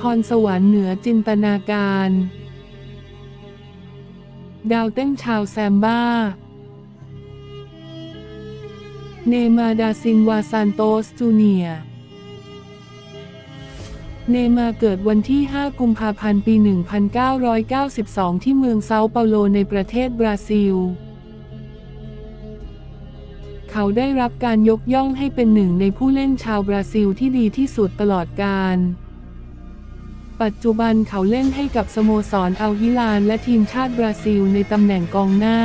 พรสวรรค์เหนือจินตนาการ ดาวเต้นชาวแซมบ้า เนมาดาซินวาซานโตสจูเนียเนมาเกิดวันที่ 5 กุมภาพันธ์ ปี 1992 ที่เมืองเซาเปาโลในประเทศบราซิล เขาได้รับการยกย่องให้เป็นหนึ่งในผู้เล่นชาวบราซิลที่ดีที่สุดตลอดกาล ปัจจุบันเขาเล่นให้กับสโมสรอัลฮิลานและทีมชาติบราซิลในตำแหน่งกองหน้า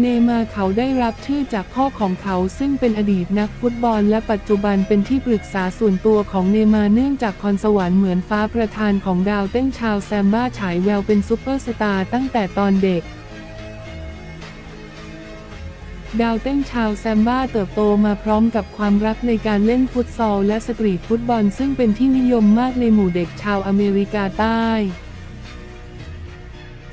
เนมาเขาได้รับชื่อจากพ่อของเขาซึ่งเป็นอดีตนักฟุตบอลและปัจจุบันเป็นที่ปรึกษาส่วนตัวของเนมาเนื่องจากพรสวรรค์เหมือนฟ้าประธานของดาวเต้นชาวแซมบ้าฉายแววเป็นซูเปอร์สตาร์ตั้งแต่ตอนเด็ก ดาวเต้นชาวแซมบ้าเติบโตมาพร้อมกับความรักในการเล่นฟุตซอลและสตรีทฟุตบอลซึ่งเป็นที่นิยมมากในหมู่เด็กชาวอเมริกาใต้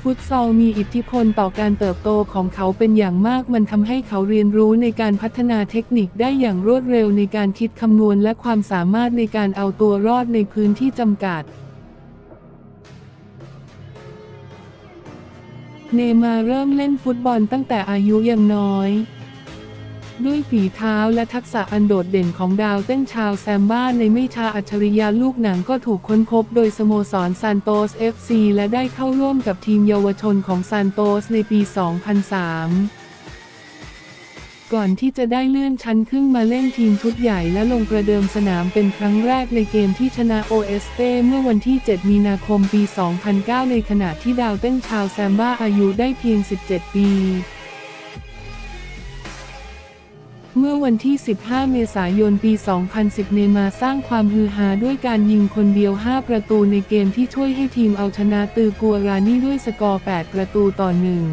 ฟุตซอลมีอิทธิพลต่อการเติบโตของเขาเป็นอย่างมากมันทำให้เขาเรียนรู้ในการพัฒนาเทคนิคได้อย่างรวดเร็วในการคิดคำนวณและความสามารถในการเอาตัวรอดในพื้นที่จำกัด เนมาเริ่มเล่นฟุตบอลตั้งแต่อายุยังน้อย ด้วยฝีเท้าและทักษะอันโดดเด่นของดาวเต้นชาวแซมบ้าในไม่ชาอัจฉริยะลูกหนังก็ถูกค้นพบโดยสโมสรซานโตส FC และได้เข้าร่วมกับทีมเยาวชนของซานโตสในปี 2003 ก่อนที่จะได้เลื่อนชั้นขึ้นมาเล่นทีมชุดใหญ่และลงประเดิมสนามเป็นครั้งแรกในเกมที่ชนะโอเอสเตเมื่อวันที่ 7 มีนาคมปี 2009 ในขณะที่ดาวเต้นชาวแซมบ้าอายุได้เพียง 17 ปีเมื่อวันที่ 15 เมษายน ปี 2010 เนมาสร้างความฮือฮาด้วยการยิงคนเดียว 5 ประตูในเกมที่ช่วยให้ทีมเอาชนะตือกัวรานี่ด้วยสกอร์ 8 ประตูต่อหนึ่ง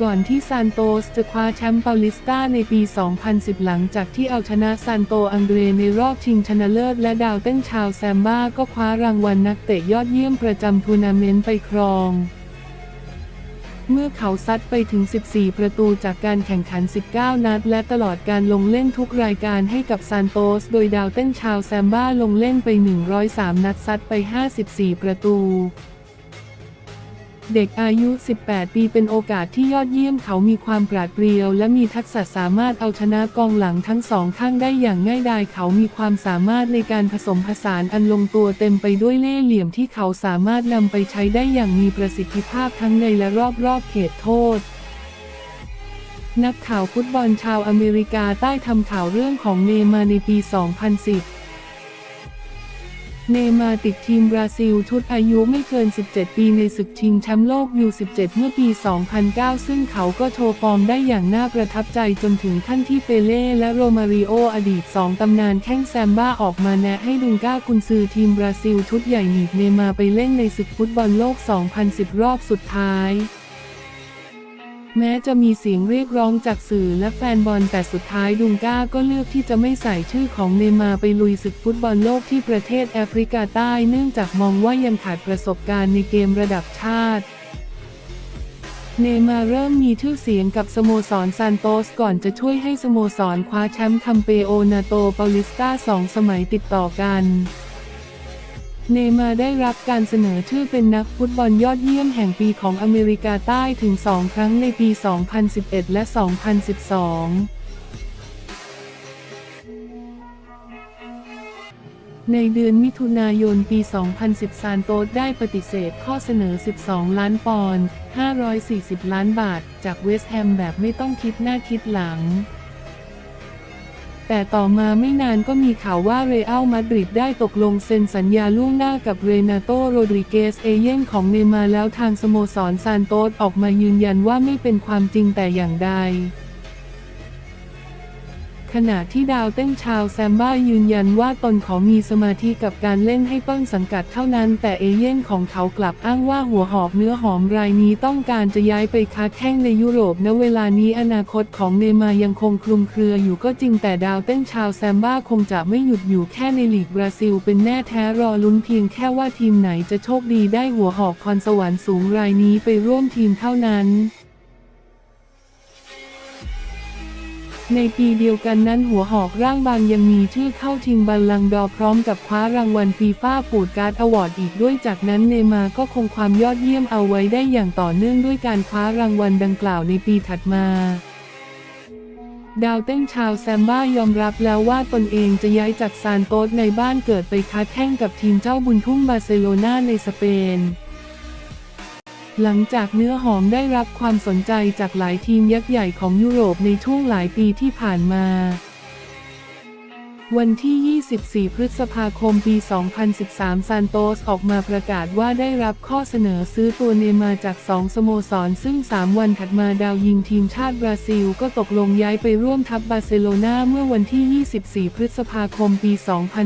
ก่อนที่ซานโตสจะคว้าแชมป์เปาลิสตาในปี 2010 หลังจากที่เอาชนะซานโตอังเดรในรอบชิงชนะเลิศและดาวเต้นชาวแซมบ้าก็คว้ารางวัลนักเตะยอดเยี่ยมประจำทัวร์นาเมนต์ไปครอง เมื่อเขาซัดไปถึง 14 ประตูจากการแข่งขัน 19 นัด และตลอดการลงเล่นทุกรายการให้กับซานโตส โดยดาวเต้นชาวแซมบ้าลงเล่นไป 103 นัดซัดไป 54 ประตู เด็กอายุ 18 ปีเป็นโอกาสที่ยอดเยี่ยมเขามีความปราดเปรียว และมีทักษะสามารถเอาชนะกองหลังทั้งสองข้างได้อย่างง่ายดายเขามีความสามารถในการผสมผสานอันลงตัวเต็มไปด้วยเล่ห์เหลี่ยมที่เขาสามารถนำไปใช้ได้อย่างมีประสิทธิภาพทั้งในและรอบๆเขตโทษนักข่าวฟุตบอลชาวอเมริกาใต้ทำข่าวเรื่องของเนมาในปี 2010 เนมาติดทีมบราซิล ชุดอายุไม่เกิน 17 ปีในศึกชิงแชมป์โลก U17 เมื่อปี 2009 ซึ่งเขาก็โชว์ฟอร์มได้อย่างน่าประทับใจจนถึงขั้นที่เปเล่และโรมาริโออดีต 2 ตำนานแข้งแซมบ้าออกมาแนะให้ดุงก้ากุนซือทีมบราซิล ชุดใหญ่หนีบเนมาไปเล่นในศึกฟุตบอลโลก 2010 รอบสุดท้าย แม้จะมีเสียงเรียกร้องจากสื่อและแฟนบอลแต่สุดท้ายดุงก้าก็เลือกที่จะไม่ใส่ชื่อของเนย์มาไปลุยศึกฟุตบอลโลกที่ประเทศแอฟริกาใต้เนื่องจากมองว่ายังขาดประสบการณ์ในเกมระดับชาติเนย์มาเริ่มมีชื่อเสียงกับสโมสรซานโตสก่อนจะช่วยให้สโมสรคว้าแชมป์คัมเปโอนาโตเปาลิสตาสองสมัยติดต่อกัน เนย์มาร์ได้รับการเสนอชื่อเป็นนักฟุตบอลยอดเยี่ยมแห่งปีของอเมริกาใต้ถึง2ครั้งในปี 2011 และ 2012ในเดือนมิถุนายนปี 2010 ซานโตสได้ปฏิเสธข้อเสนอ 12 ล้านปอนด์ 540 ล้านบาท จากเวสต์แฮมแบบไม่ต้องคิดหน้าคิดหลัง แต่ต่อมาไม่นานก็มีข่าวว่าเรอัลมาดริดได้ตกลงเซ็นสัญญาล่วงหน้ากับเรนาโตโรดริเกสเอเย่นของเนย์มาแล้วทางสโมสรซานโตสออกมายืนยันว่าไม่เป็นความจริงแต่อย่างใด ขณะที่ดาวเต้นชาวแซมบ้ายืนยันว่าตนขอมีสมาธิกับการเล่นให้ต้นสังกัดเท่านั้น แต่เอเย่นของเขากลับอ้างว่าหัวหอบเนื้อหอมรายนี้ต้องการจะย้ายไปค้าแข้งในยุโรปณเวลานี้อนาคตของเนย์มายังคงคลุมเครืออยู่ก็จริงแต่ดาวเต้นชาวแซมบ้าคงจะไม่หยุดอยู่แค่ในลีกบราซิล เป็นแน่แท้รอลุ้นเพียงแค่ว่าทีมไหนจะโชคดีได้หัวหอกพรสวรรค์สูงรายนี้ไปร่วมทีมเท่านั้น ในปีเดียวกันนั้นหัวหอกร่างบางยังมีชื่อเข้าชิงบัลลังดอพร้อมกับคว้ารางวัลฟีฟ่าปูดการ์ดอวอร์ดอีกด้วยจากนั้นเนมาก็คงความยอดเยี่ยมเอาไว้ได้อย่างต่อเนื่องด้วยการคว้ารางวัลดังกล่าวในปีถัดมาดาวเต้นชาวแซมบ้ายอมรับแล้วว่าตนเองจะย้ายจากซานโตสในบ้านเกิดไปค้าแข่งกับทีมเจ้าบุญทุ่มบาร์เซโลนาในสเปน หลังจากเนื้อหอมได้รับความสนใจจากหลายทีมยักษ์ใหญ่ของยุโรปในช่วงหลายปีที่ผ่านมา วันที่ 24 พฤษภาคม ปี 2013 ซานโตสออกมาประกาศว่าได้รับข้อเสนอซื้อตัวเนมาร์จาก 2 สโมสร ซึ่ง 3 วันถัดมาดาวยิงทีมชาติบราซิล ก็ตกลงย้ายไปร่วมทัพบาร์เซโลนาเมื่อวันที่ 24 พฤษภาคม ปี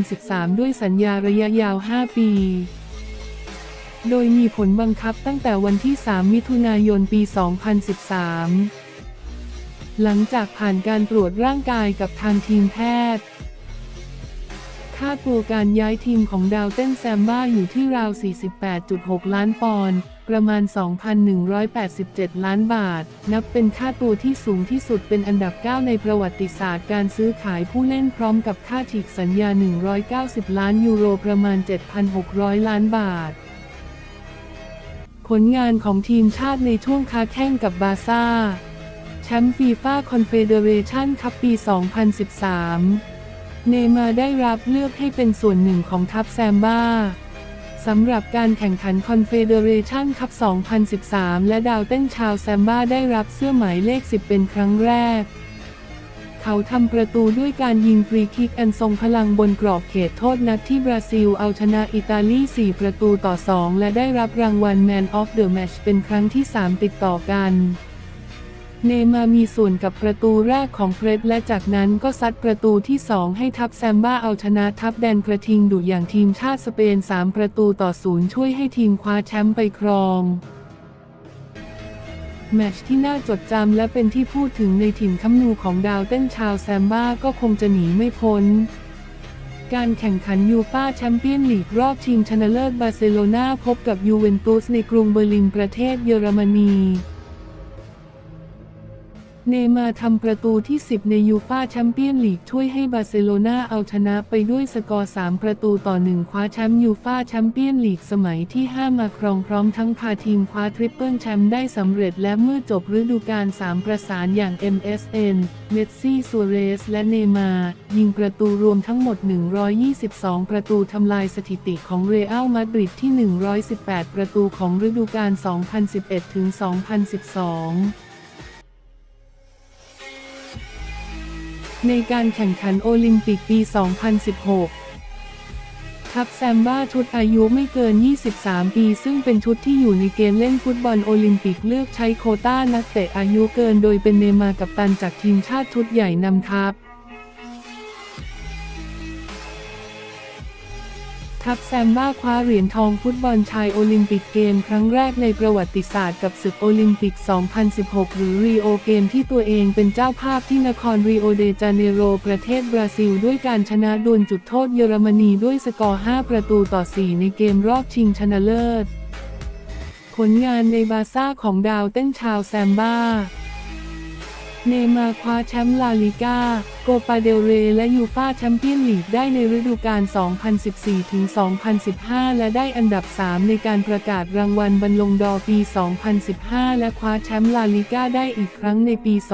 2013 ด้วยสัญญาระยะยาว 5 ปี โดยมีผลบังคับตั้งแต่วันที่ 3 มิถุนายนปี 2013 หลังจากผ่านการตรวจร่างกายกับทางทีมแพทย์ค่าตัวการย้ายทีมของดาวเต้นแซมบ้าอยู่ที่ราว 48.6 ล้านปอนด์ ประมาณ 2,187 ล้านบาท นับเป็นค่าตัวที่สูงที่สุดเป็นอันดับ 9 ในประวัติศาสตร์การซื้อขายผู้เล่นพร้อมกับค่าฉีกสัญญา 190 ล้านยูโรประมาณ 7,600 ล้านบาท ผลงานของทีมชาติในช่วงค้าแข่งกับบาซ่า แชมป์ฟีฟ่าคอนเฟเดเรชันคัพปี 2013 เนมาได้รับเลือกให้เป็นส่วนหนึ่งของทัพแซมบ้าสำหรับการแข่งขันคอนเฟเดเรชันคัพ 2013 และดาวเต้นชาวแซมบ้าได้รับเสื้อหมายเลข 10 เป็นครั้งแรก เขาทำประตูด้วยการยิงฟรีคิกอันทรงพลังบนกรอบเขตโทษนัดที่บราซิลเอาชนะอิตาลี 4 ประตูต่อ 2 และได้รับรางวัล Man of the Match เป็นครั้งที่ 3 ติดต่อกันเนมามีส่วนกับประตูแรกของเฟร็ดและจากนั้นก็ซัดประตูที่ 2 ให้ทัพแซมบ้าเอาชนะทัพแดนกระทิงดุอย่างทีมชาติสเปน 3 ประตูต่อศูนย์ช่วยให้ทีมคว้าแชมป์ไปครอง แมตช์ที่น่าจดจำและเป็นที่พูดถึงในถิ่นคำนูของดาวเต้นชาวแซมบ้าก็คงจะหนีไม่พ้น การแข่งขันยูฟ่าแชมเปี้ยนลีกรอบชิงชนะเลิศบาร์เซโลนาพบกับยูเวนตุสในกรุงเบอร์ลินประเทศเยอรมนี เนย์มาร์ทำประตูที่ 10 ในยูฟ่าแชมเปี้ยนลีกช่วยให้บาร์เซโลนาเอาชนะไปด้วยสกอร์ 3 ประตูต่อ 1 คว้าแชมป์ยูฟ่าแชมเปี้ยนลีกสมัยที่ 5 มาครองพร้อมทั้งพาทีมคว้าทริปเปิลแชมป์ได้สำเร็จและเมื่อจบฤดูกาล 3 ประสานอย่าง MSN เมสซี่ซัวเรส และเนย์มาร์ยิงประตูรวมทั้งหมด 122 ประตูทำลายสถิติของเรอัลมาดริดที่ 118 ประตูของฤดูกาล 2011-2012 ในการแข่งขันโอลิมปิกปี 2016ทัพแซมบ้าชุดอายุไม่เกิน 23 ปี ซึ่งเป็นชุดที่อยู่ในเกมเล่นฟุตบอลโอลิมปิกเลือกใช้โคต้านักเตะอายุเกิน โดยเป็นเนย์มาร์กับตันจากทีมชาติชุดใหญ่นำทัพ ทัพแซมบ้าคว้าเหรียญทองฟุตบอลชายโอลิมปิกเกมครั้งแรกในประวัติศาสตร์กับศึกโอลิมปิก 2016 หรือรีโอเกมที่ตัวเองเป็นเจ้าภาพที่นครริโอเดจาเนโรประเทศบราซิล ด้วยการชนะดวลจุดโทษเยอรมนีด้วยสกอร์ 5 ประตูต่อ 4 ในเกมรอบชิงชนะเลิศ ผลงานในบาซ่าของดาวเต้นชาวแซมบ้า เนมาคว้าแชมป์ลาลิก้าโกปาเดลเร และยูฟ่าแชมเปี้ยนลีกได้ในฤดูกาล 2014-2015 และได้อันดับ 3 ในการประกาศรางวัลบรรลงดอปี 2015 และคว้าแชมป์ลาลิก้าได้อีกครั้งในปี 2016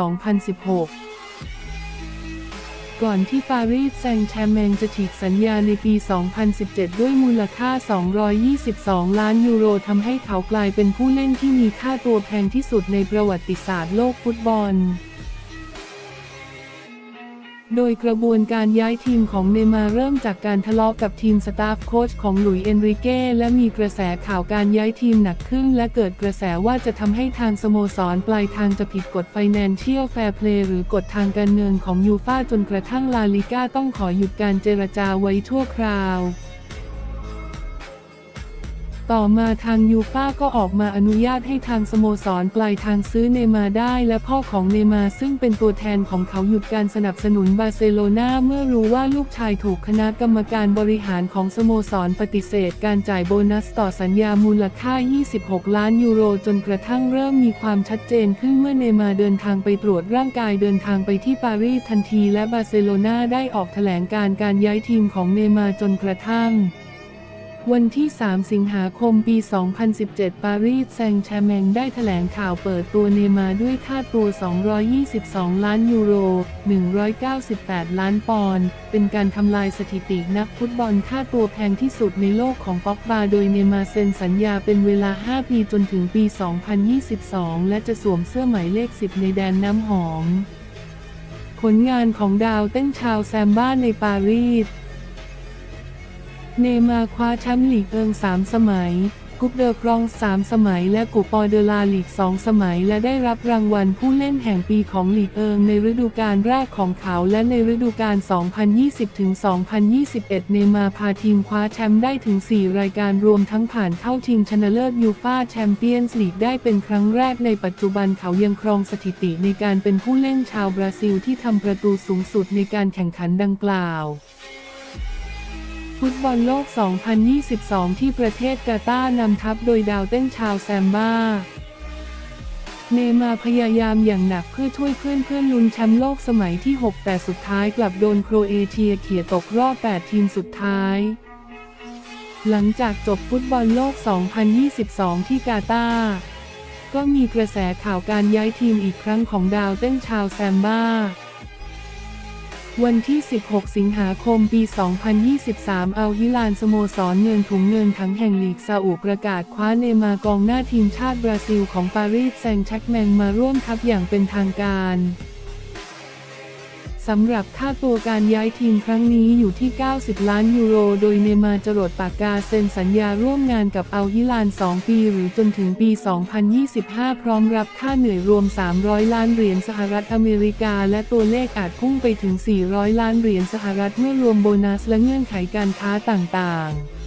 ก่อนที่ปารีสแซงต์แชร์แมงจะฉีกสัญญาในปี 2017 ด้วยมูลค่า 222 ล้านยูโรทำให้เขากลายเป็นผู้เล่นที่มีค่าตัวแพงที่สุดในประวัติศาสตร์โลกฟุตบอล โดยกระบวนการย้ายทีมของเนมาเริ่มจากการทะเลาะกับทีมสตาฟโค้ชของหลุยส์เอนริเก้และมีกระแสข่าวการย้ายทีมหนักขึ้น และเกิดกระแสว่าจะทำให้ทางสโมสรปลายทางจะผิดกฎ Financial Fair Play หรือกฎทางการเงินของยูฟาจนกระทั่งลาลิก้าต้องขอหยุดการเจรจาไว้ชั่วคราว ต่อมาทางยูฟ่าก็ออกมาอนุญาตให้ทางสโมสรปลายทางซื้อเนมาได้และพ่อของเนมาซึ่งเป็นตัวแทนของเขาหยุดการสนับสนุนบาร์เซโลนาเมื่อรู้ว่าลูกชายถูกคณะกรรมการบริหารของสโมสรปฏิเสธ การจ่ายโบนัสต่อสัญญามูลค่า 26 ล้านยูโรจนกระทั่งเริ่มมีความชัดเจนขึ้นเมื่อเนมาเดินทางไปตรวจร่างกายเดินทางไปที่ปารีสทันทีและบาร์เซโลนาได้ออกแถลงการการย้ายทีมของเนมาจนกระทั่ง วันที่ 3 สิงหาคม ปี 2017 ปารีสแซงต์แชร์แมงได้แถลงข่าวเปิดตัวเนมาร์ด้วยค่าตัว 222 ล้านยูโร 198 ล้านปอนด์ เป็นการทำลายสถิตินักฟุตบอลค่าตัวแพงที่สุดในโลกของป็อกบา โดยเนมาร์เซ็นสัญญาเป็นเวลา 5 ปีจนถึงปี 2022 และจะสวมเสื้อหมายเลข 10 ในแดนน้ำหอม ผลงานของดาวเต้นชาวแซมบ้าในปารีส เนมาคว้าแชมป์ลีกเอิงสามสมัย กุปเดอร์กรองสามสมัย และกูปอเดลาลีกสองสมัย และได้รับรางวัลผู้เล่นแห่งปีของลีกเอิงในฤดูกาลแรกของเขา และในฤดูกาล 2020-2021 เนมาพาทีมคว้าแชมป์ได้ถึง 4 รายการรวมทั้งผ่านเข้าชิงชนะเลิศยูฟ่าแชมเปี้ยนส์ลีกได้เป็นครั้งแรกในปัจจุบันเขายังครองสถิติในการเป็นผู้เล่นชาวบราซิลที่ทำประตูสูงสุดในการแข่งขันดังกล่าว ฟุตบอลโลก 2022 ที่ประเทศกาตาร์นำทัพโดยดาวเต้นชาวแซมบ้า เนมาพยายามอย่างหนักเพื่อช่วยเพื่อนเพื่อนลุ้นแชมป์โลกสมัยที่ 6 แต่สุดท้ายกลับโดนโครเอเชียเขี่ยตกรอบ 8 ทีมสุดท้าย หลังจากจบฟุตบอลโลก 2022 ที่กาตาร์ก็มีกระแสข่าวการย้ายทีมอีกครั้งของดาวเต้นชาวแซมบ้า วันที่ 16 สิงหาคม ปี 2023 อัลฮิลานสโมสรเงินถุงเงินทั้งแห่งลีกซาอุประกาศคว้าเนมากองหน้าทีมชาติบราซิลของปารีสแซงต์แชร์กแมงมาร่วมทัพอย่างเป็นทางการ สำหรับค่าตัวการย้ายทีมครั้งนี้อยู่ที่ 90 ล้านยูโร โดยเนมาร์จรดปากกาเซ็นสัญญาร่วมงานกับอัลฮิลาน 2 ปีหรือจนถึงปี 2025 พร้อมรับค่าเหนื่อยรวม 300 ล้านเหรียญสหรัฐอเมริกา และตัวเลขอาจพุ่งไปถึง 400 ล้านเหรียญสหรัฐเมื่อรวมโบนัสและเงื่อนไขการค้าต่างๆ